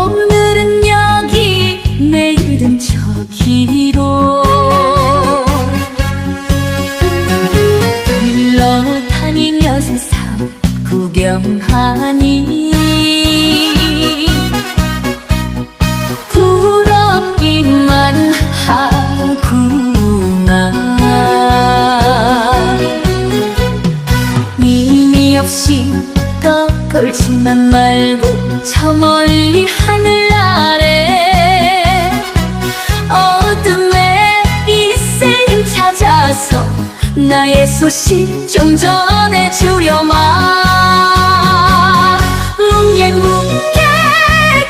오늘은 여기 내일은 저기로 일러 다니며 세상 구경하니 부럽기만 하구나. 의미 없이 말고 저 멀리 하늘 아래 어둠에 이슬림 찾아서 나의 소식 좀 전해주려마. 뭉게 뭉게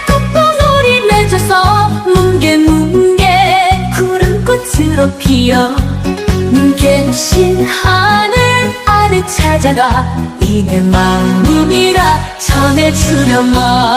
꽃봉오리 맺어서 뭉게 뭉게 구름꽃으로 피어 뭉게 신 하늘 아래 찾아가. 이내 마음이라 전해주려마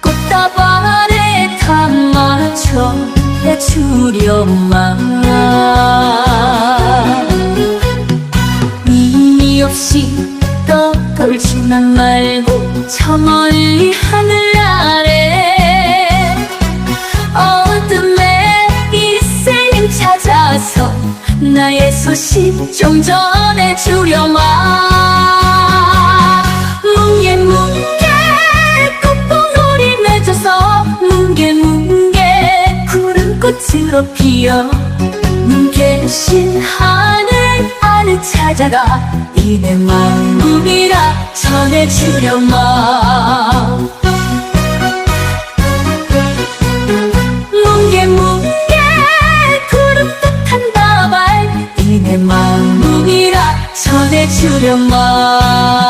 꽃다발에 담아줘. 해주려마 의미 없이 떠돌지만 말고 저 멀리 하늘 아래 어둠에 이슬림 찾아서 나의 소식 좀 전해주려마 꽃으로 피어 뭉게신 하늘 아래 찾아가 이내 마음이라 전해주려마 뭉게 뭉게 구름듯한 다발 이내 마음이라 전해주려마